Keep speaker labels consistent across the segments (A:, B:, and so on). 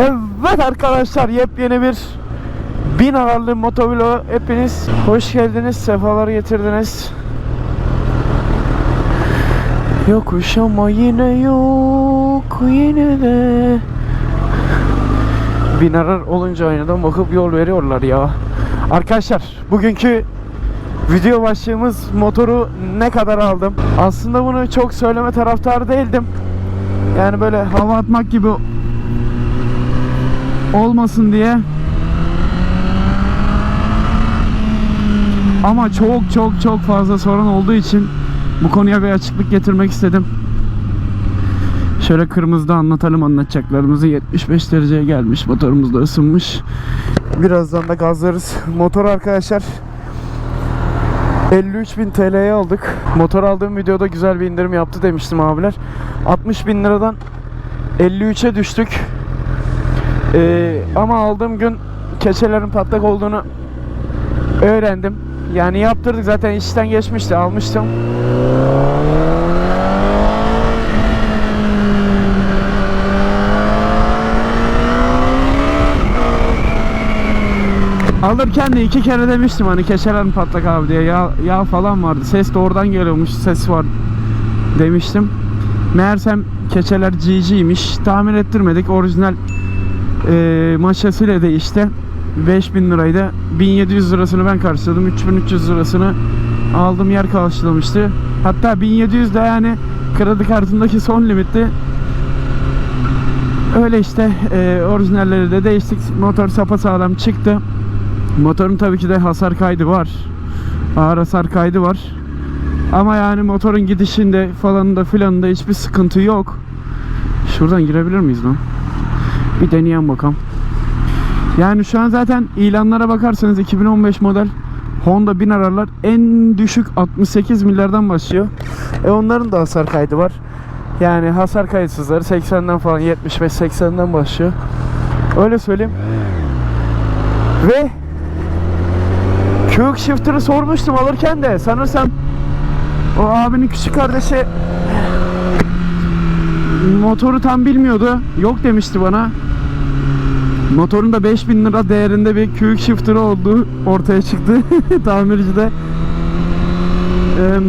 A: Evet arkadaşlar yepyeni bir bin ağırlı motovlog. Hepiniz hoş geldiniz sefalar getirdiniz. Yokuş ama yine yok yine de. Bin arar olunca aynadan bakıp yol veriyorlar ya. Arkadaşlar bugünkü video başlığımız motoru ne kadar aldım? Aslında bunu çok söyleme taraftarı değildim. Yani böyle hava atmak gibi olmasın diye ama çok çok çok fazla sorun olduğu için bu konuya bir açıklık getirmek istedim. Şöyle kırmızıda anlatalım anlatacaklarımızı 75 dereceye gelmiş motorumuz da ısınmış. Birazdan da gazlarız. Motor arkadaşlar 53.000 TL'ye aldık. Motor aldığım videoda güzel bir indirim yaptı demiştim abiler. 60.000 liradan 53'e düştük. Ee, ama aldığım gün keçelerin patlak olduğunu öğrendim. Yani yaptırdık zaten işten geçmişti almıştım. Alırken de iki kere demiştim hani keçelerin patlak abi diye yağ, yağ falan vardı. Ses de oradan geliyormuş ses var demiştim. Meğersem keçeler GG'ymiş. Tamir ettirmedik. Orijinal e, maşasıyla değişti. 5000 liraydı. 1700 lirasını ben karşıladım. 3300 lirasını aldığım yer karşılamıştı. Hatta 1700 de yani kredi kartındaki son limitti. Öyle işte e, orijinalleri de değiştik. Motor sapasağlam çıktı. Motorun tabii ki de hasar kaydı var. Ağır hasar kaydı var. Ama yani motorun gidişinde falanında filanında hiçbir sıkıntı yok. Şuradan girebilir miyiz lan? Bir deneyen bakalım. Yani şu an zaten ilanlara bakarsanız 2015 model Honda 1000 ararlar en düşük 68 milyardan başlıyor. E onların da hasar kaydı var. Yani hasar kayıtsızları 80'den falan 75-80'den başlıyor. Öyle söyleyeyim. Ve Quick Shifter'ı sormuştum alırken de sanırsam o abinin küçük kardeşi motoru tam bilmiyordu. Yok demişti bana. Motorun da 5000 lira değerinde bir Quick Shifter olduğu ortaya çıktı tamircide. Eee,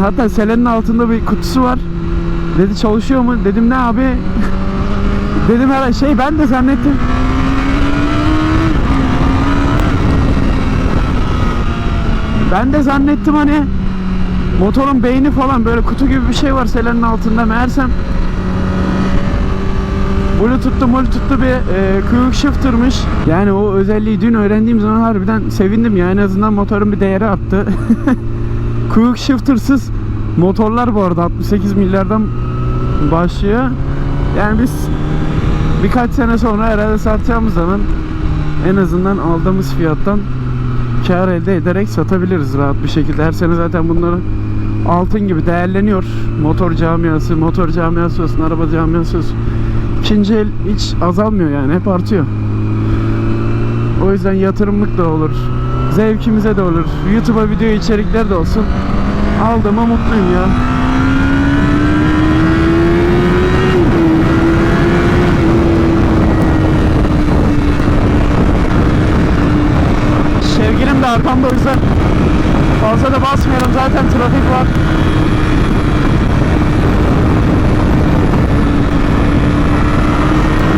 A: hatta selenin altında bir kutusu var. Dedi çalışıyor mu? Dedim ne abi? Dedim her şey ben de zannettim. Ben de zannettim hani motorun beyni falan böyle kutu gibi bir şey var selenin altında meğersem Bluetooth'lu Bluetooth'lu bir e, quick shifter'mış. Yani o özelliği dün öğrendiğim zaman harbiden sevindim ya. En azından motorun bir değeri arttı. quick shifter'sız motorlar bu arada 68 milyardan başlıyor. Yani biz birkaç sene sonra herhalde satacağımız zaman en azından aldığımız fiyattan kar elde ederek satabiliriz rahat bir şekilde. Her sene zaten bunları altın gibi değerleniyor. Motor camiası, motor camiası olsun, araba camiası olsun. İkinci el hiç azalmıyor yani hep artıyor. O yüzden yatırımlık da olur. Zevkimize de olur. YouTube'a video içerikler de olsun. Aldığıma mutluyum ya. Sevgilim de arkamda o yüzden fazla da basmıyorum zaten trafik var.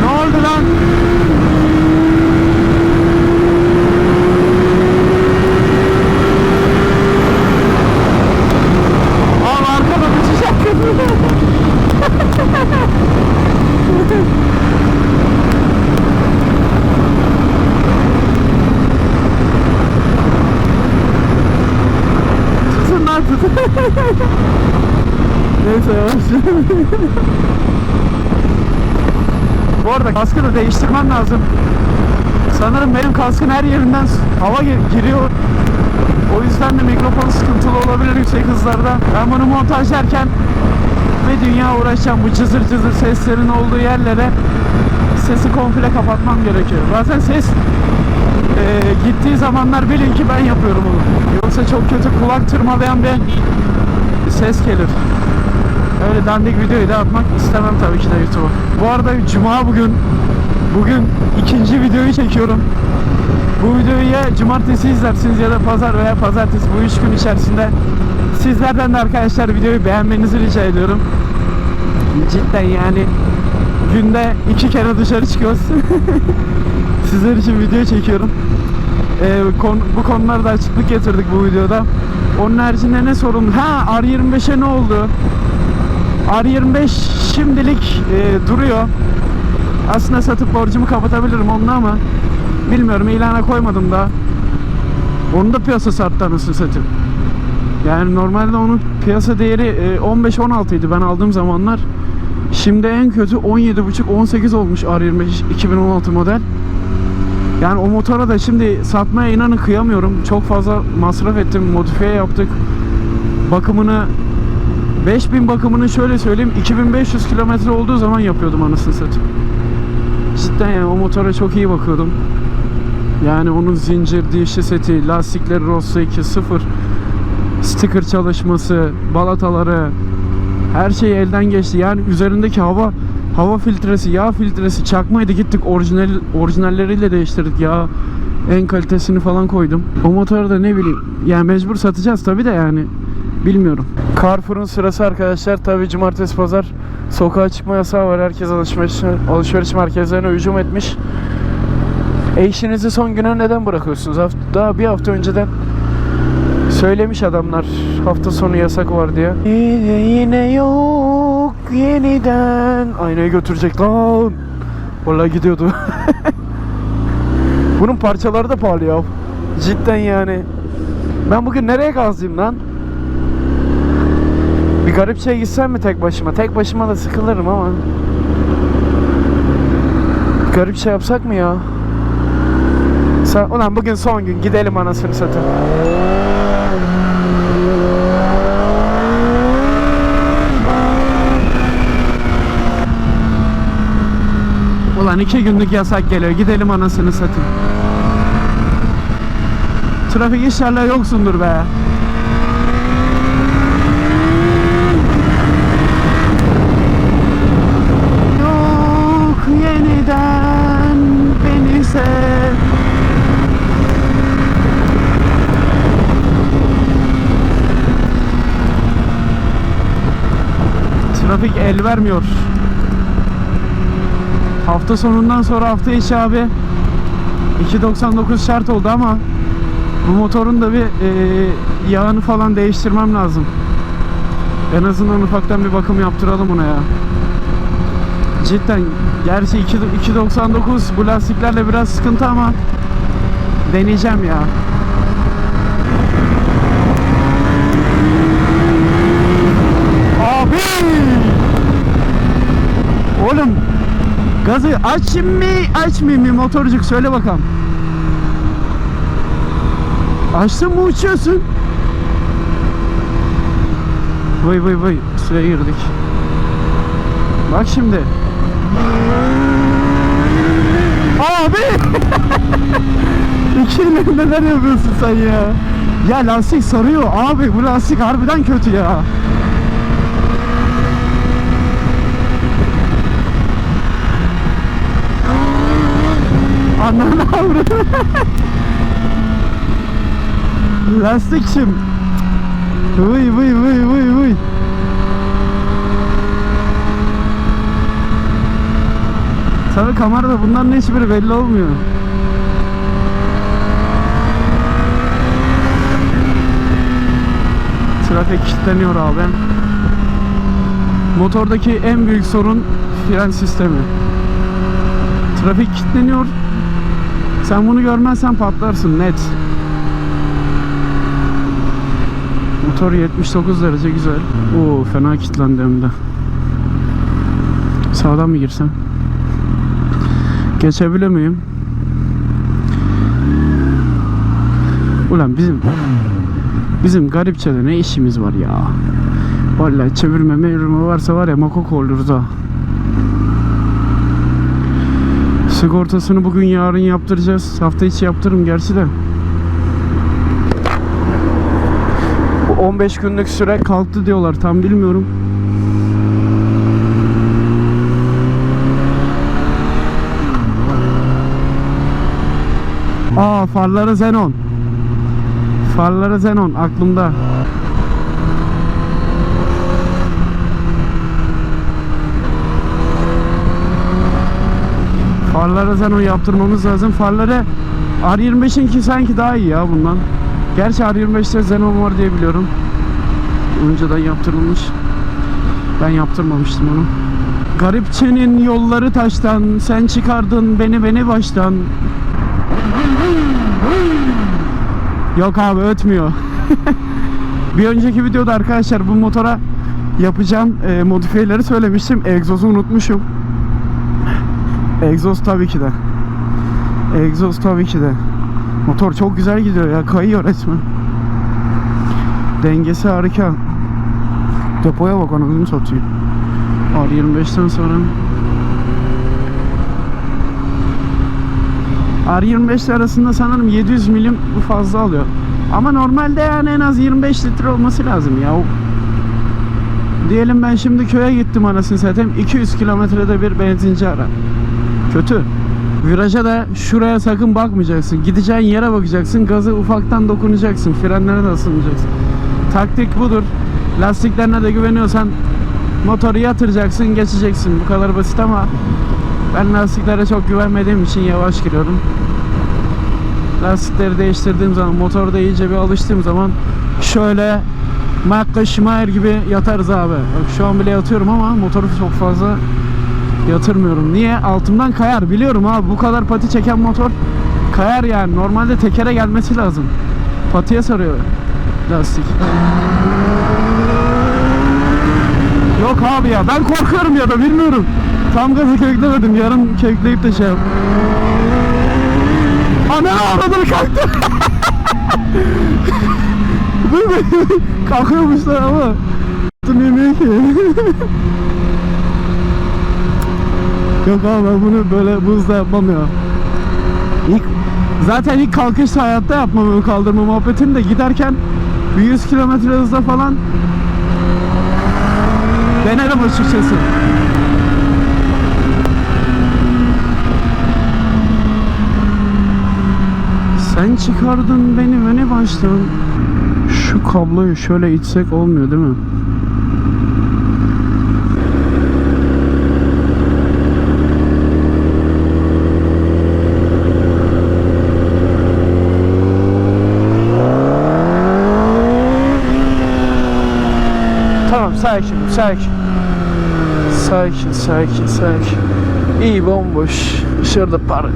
A: Ne oldu lan? Abi arkada uçacak. Tutun lan tutun. Neyse yavaş. Bu arada kaskı da değiştirmem lazım. Sanırım benim kaskın her yerinden hava gi- giriyor. O yüzden de mikrofon sıkıntılı olabilir yüksek hızlarda. Ben bunu montajlarken ve dünya uğraşacağım bu cızır cızır seslerin olduğu yerlere sesi komple kapatmam gerekiyor. Bazen ses e, gittiği zamanlar bilin ki ben yapıyorum onu. Yoksa çok kötü kulak tırmalayan bir ses gelir. Öyle dandik videoyu da atmak istemem tabii ki de YouTube'a. Bu arada Cuma bugün Bugün ikinci videoyu çekiyorum. Bu videoyu ya cumartesi izlersiniz ya da pazar veya pazartesi bu üç gün içerisinde sizlerden de arkadaşlar videoyu beğenmenizi rica ediyorum. Cidden yani günde iki kere dışarı çıkıyoruz. Sizler için video çekiyorum. Ee, kon- bu konularda açıklık getirdik bu videoda. Onun haricinde ne sorun? Ha R25'e ne oldu? R25 şimdilik e, duruyor. Aslında satıp borcumu kapatabilirim onunla ama bilmiyorum ilana koymadım da. Onun da piyasası arttı anasını satayım. Yani normalde onun piyasa değeri e, 15-16 idi ben aldığım zamanlar. Şimdi en kötü 17.5-18 olmuş R25 2016 model. Yani o motora da şimdi satmaya inanın kıyamıyorum. Çok fazla masraf ettim, modifiye yaptık. Bakımını 5000 bakımını şöyle söyleyeyim 2500 kilometre olduğu zaman yapıyordum anasını satayım. Cidden yani o motora çok iyi bakıyordum. Yani onun zincir, dişli seti, lastikleri Rosso 2.0 sticker çalışması, balataları her şey elden geçti. Yani üzerindeki hava hava filtresi, yağ filtresi çakmaydı gittik orijinal orijinalleriyle değiştirdik ya. En kalitesini falan koydum. O motoru da ne bileyim yani mecbur satacağız tabi de yani bilmiyorum. Carrefour'un sırası arkadaşlar tabi cumartesi pazar sokağa çıkma yasağı var. Herkes alışveriş, alışveriş merkezlerine hücum etmiş. Eşinizi son güne neden bırakıyorsunuz? Daha bir hafta önceden Söylemiş adamlar hafta sonu yasak var diye. Yine, yine yok yeniden. Aynayı götürecek lan. Vallahi gidiyordu. Bunun parçaları da pahalı ya. Cidden yani. Ben bugün nereye gazlayayım lan? Bir garip şey gitsem mi tek başıma? Tek başıma da sıkılırım ama. Garip şey yapsak mı ya? Sen, ulan bugün son gün gidelim anasını satayım. Ulan iki günlük yasak geliyor. Gidelim anasını satayım. Trafik inşallah yoksundur be. Yok yeniden beni sev. Trafik el vermiyor. Hafta sonundan sonra hafta içi abi 2.99 şart oldu ama bu motorun da bir e, yağını falan değiştirmem lazım. En azından ufaktan bir bakım yaptıralım buna ya. Cidden gerçi 2 2.99 bu lastiklerle biraz sıkıntı ama deneyeceğim ya. Abi! Oğlum Gazı açayım mı açmayayım mı motorcuk söyle bakalım. Açtın mı uçuyorsun? Vay vay vay suya girdik. Bak şimdi. Abi! İki elinde neler yapıyorsun sen ya? Ya lastik sarıyor abi bu lastik harbiden kötü ya. Ananı avradım. Lastikçim. Vıy vıy vıy vıy vıy. Tabii kamerada bunların hiçbiri belli olmuyor. Trafik kilitleniyor abi. Motordaki en büyük sorun fren sistemi. Trafik kilitleniyor. Sen bunu görmezsen patlarsın net. Motor 79 derece güzel. Oo fena kilitlendi hem de. Sağdan mı girsem? Geçebilir miyim? Ulan bizim bizim garipçede ne işimiz var ya? Vallahi çevirme mevirme varsa var ya makok oluruz ha. Sigortasını bugün yarın yaptıracağız. Hafta içi yaptırırım gerçi de. Bu 15 günlük süre kalktı diyorlar. Tam bilmiyorum. Aa farları Zenon. Farları Zenon aklımda. Farlara xenon yaptırmamız lazım. Farları R25'inki sanki daha iyi ya bundan. Gerçi R25'te xenon var diye biliyorum. Önceden yaptırılmış. Ben yaptırmamıştım onu. Garipçenin yolları taştan, sen çıkardın beni beni baştan. Yok abi ötmüyor. Bir önceki videoda arkadaşlar bu motora yapacağım e, modifiyeleri söylemiştim. Egzozu unutmuşum. Egzoz tabii ki de. Egzoz tabii ki de. Motor çok güzel gidiyor ya. Kayıyor resmen. Dengesi harika. Depoya bak anasını satayım. R25'ten sonra R25 arasında sanırım 700 milim bu fazla alıyor. Ama normalde yani en az 25 litre olması lazım ya. Diyelim ben şimdi köye gittim anasını satayım. 200 kilometrede bir benzinci ara. Kötü. Viraja da şuraya sakın bakmayacaksın. Gideceğin yere bakacaksın. Gazı ufaktan dokunacaksın. Frenlere de ısınacaksın. Taktik budur. Lastiklerine de güveniyorsan motoru yatıracaksın, geçeceksin. Bu kadar basit ama ben lastiklere çok güvenmediğim için yavaş giriyorum. Lastikleri değiştirdiğim zaman, motorda iyice bir alıştığım zaman şöyle Michael Schumacher gibi yatarız abi. Bak şu an bile yatıyorum ama motoru çok fazla yatırmıyorum. Niye? Altımdan kayar. Biliyorum abi bu kadar pati çeken motor kayar yani. Normalde tekere gelmesi lazım. Patiye sarıyor lastik. Yok abi ya ben korkuyorum ya da bilmiyorum. Tam gazı köklemedim. Yarım kökleyip de şey yap. Ana avradını kalktı. Kalkıyormuşlar ama. Dönemiyor ki. Yok abi ben bunu böyle bu hızla yapmam ya. İlk, zaten ilk kalkışta hayatta yapmam ön kaldırma muhabbetini de giderken bir 100 kilometre hızla falan denerim açıkçası. Sen çıkardın beni beni baştan. Şu kabloyu şöyle itsek olmuyor değil mi? Tamam sakin sakin. Sakin sakin sakin. İyi bomboş. Şurada par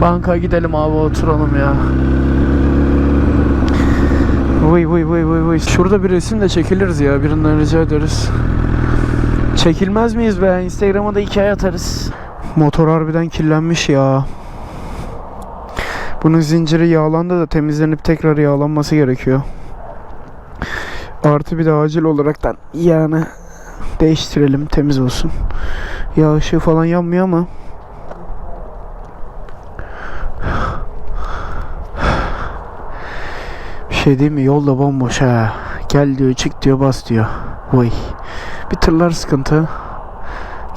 A: banka gidelim abi oturalım ya. Vıy vıy vıy vıy vıy. Şurada bir resim de çekiliriz ya. Birinden rica ederiz. Çekilmez miyiz be? Instagram'a da hikaye atarız. Motor harbiden kirlenmiş ya. Bunun zinciri yağlandı da temizlenip tekrar yağlanması gerekiyor. Artı bir de acil olaraktan yağını değiştirelim temiz olsun. Yağ ışığı falan yanmıyor ama bir şey değil mi? Yol da bomboş ha. Gel diyor, çık diyor, bas diyor. Vay. Bir tırlar sıkıntı.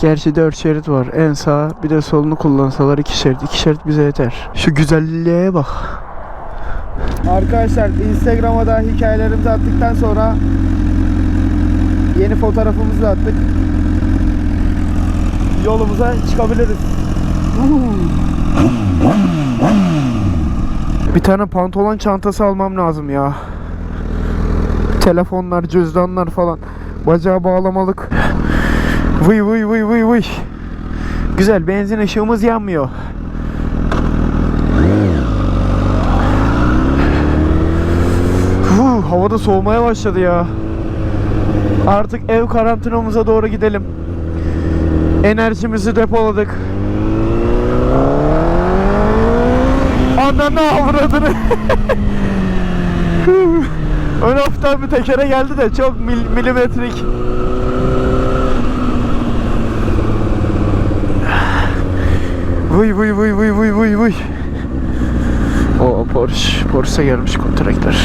A: Gerçi 4 şerit var. En sağ bir de solunu kullansalar 2 şerit. 2 şerit bize yeter. Şu güzelliğe bak.
B: Arkadaşlar Instagram'a da hikayelerimizi attıktan sonra yeni fotoğrafımızı da attık. Yolumuza çıkabiliriz.
A: Bir tane pantolon çantası almam lazım ya. Telefonlar, cüzdanlar falan. Bacağı bağlamalık. Vıy vıy vıy vıy vıy. Güzel benzin ışığımız yanmıyor. Havada soğumaya başladı ya. Artık ev karantinamıza doğru gidelim. Enerjimizi depoladık. Ananı avradını. Ön hafiften bir tekere geldi de çok mil, milimetrik. Vıy vıy vıy vıy vıy vıy vıy. O Porsche, Porsche gelmiş kontraklar.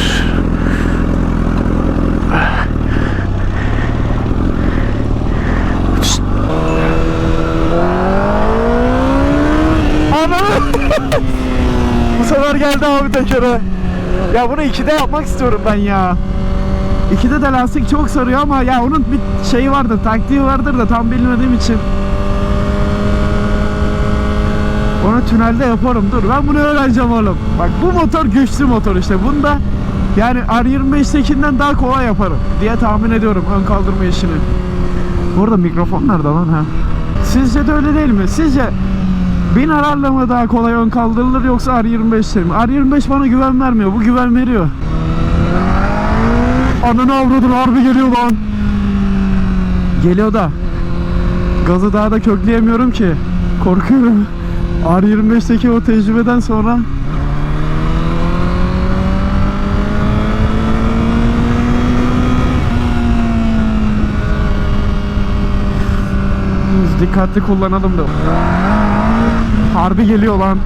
A: Şşt. Ananı! Bu sefer tekere. Ya bunu ikide yapmak istiyorum ben ya. İkide de lastik çok sarıyor ama ya onun bir şeyi vardır, taktiği vardır da tam bilmediğim için. Onu tünelde yaparım. Dur ben bunu öğreneceğim oğlum. Bak bu motor güçlü motor işte. Bunda yani R25'tekinden daha kolay yaparım diye tahmin ediyorum ön kaldırma işini. Bu arada mikrofon nerede lan ha? Sizce de öyle değil mi? Sizce bin ararla mı daha kolay ön kaldırılır yoksa R25'te mi? R25 bana güven vermiyor. Bu güven veriyor. Ananı avradın harbi geliyor lan. Geliyor da. Gazı daha da kökleyemiyorum ki. Korkuyorum. R25'teki o tecrübeden sonra dikkatli kullanalım da. Harbi geliyor lan.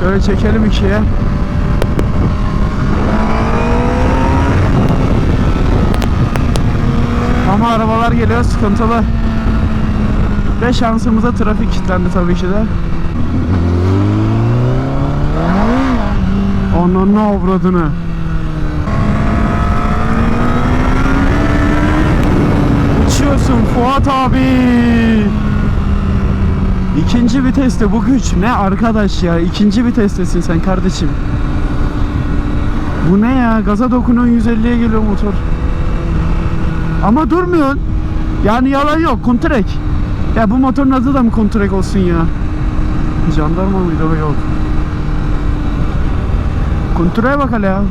A: Şöyle çekelim ikiye. Ama arabalar geliyor sıkıntılı. Ve şansımıza trafik kilitlendi tabii ki de. Ananı avradını. Uçuyorsun Fuat abi. İkinci viteste bu güç ne arkadaş ya? İkinci vitestesin sen kardeşim. Bu ne ya? Gaza dokunuyorsun 150'ye geliyor motor. Ama durmuyorsun. Yani yalan yok. Kuntrek. Ya bu motorun adı da mı Kuntrek olsun ya? Jandarma mıydı o yok. Kuntrek'e bak ya.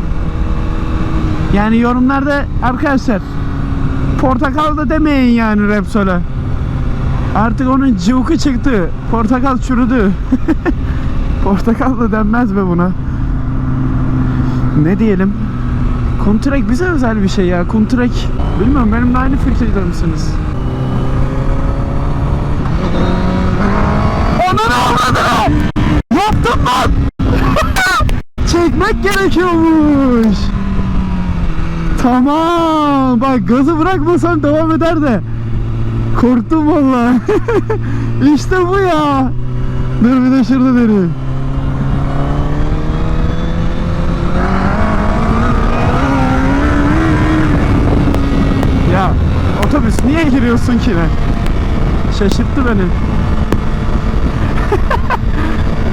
A: Yani yorumlarda arkadaşlar portakal da demeyin yani Repsol'e. Artık onun cıvkı çıktı. Portakal çürüdü. portakal da denmez be buna. Ne diyelim? Kuntrek bize özel bir şey ya. Kuntrek bilmiyorum benimle aynı fikirde misiniz? Ananı avradını! Yaptım lan! Çekmek gerekiyormuş. Tamam. Bak gazı bırakmasam devam eder de. Korktum valla. işte bu ya. Dur bir de şurada deneyim. Ya otobüs niye giriyorsun ki ne? Şaşırttı beni.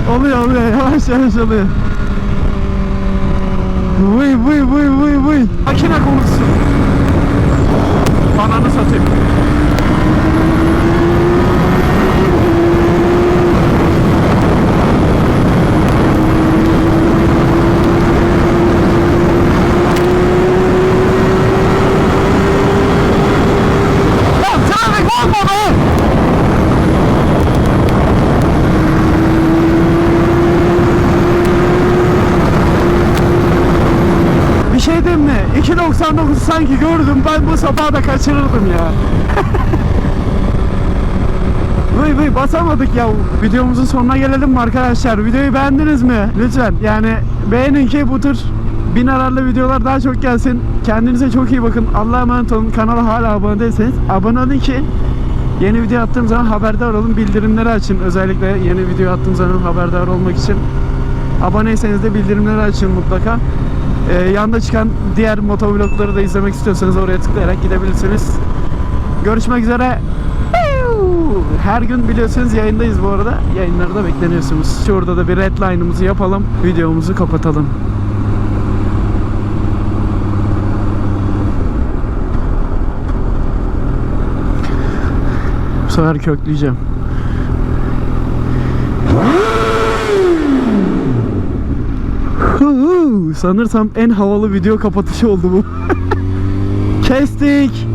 A: oluyor oluyor yavaş yavaş oluyor. Vıy vıy vıy vıy vıy. Makine konuşsun. Ananı satayım. Lan trafik olma be! Bir şey mi? 2.99 sanki gördüm ben bu sabah da kaçırırdım ya. Vıy vıy basamadık ya. Videomuzun sonuna gelelim mi arkadaşlar? Videoyu beğendiniz mi? Lütfen yani beğenin ki bu tür bin ararlı videolar daha çok gelsin. Kendinize çok iyi bakın. Allah'a emanet olun. Kanala hala abone değilseniz abone olun ki yeni video attığım zaman haberdar olun. Bildirimleri açın. Özellikle yeni video attığım zaman haberdar olmak için. Aboneyseniz de bildirimleri açın mutlaka. Ee, yanda çıkan diğer motovlogları da izlemek istiyorsanız oraya tıklayarak gidebilirsiniz. Görüşmek üzere. Her gün biliyorsunuz yayındayız bu arada. Yayınları da bekleniyorsunuz. Şurada da bir redline'ımızı yapalım. Videomuzu kapatalım. Bu sefer kökleyeceğim. Sanırsam en havalı video kapatışı oldu bu. Kestik.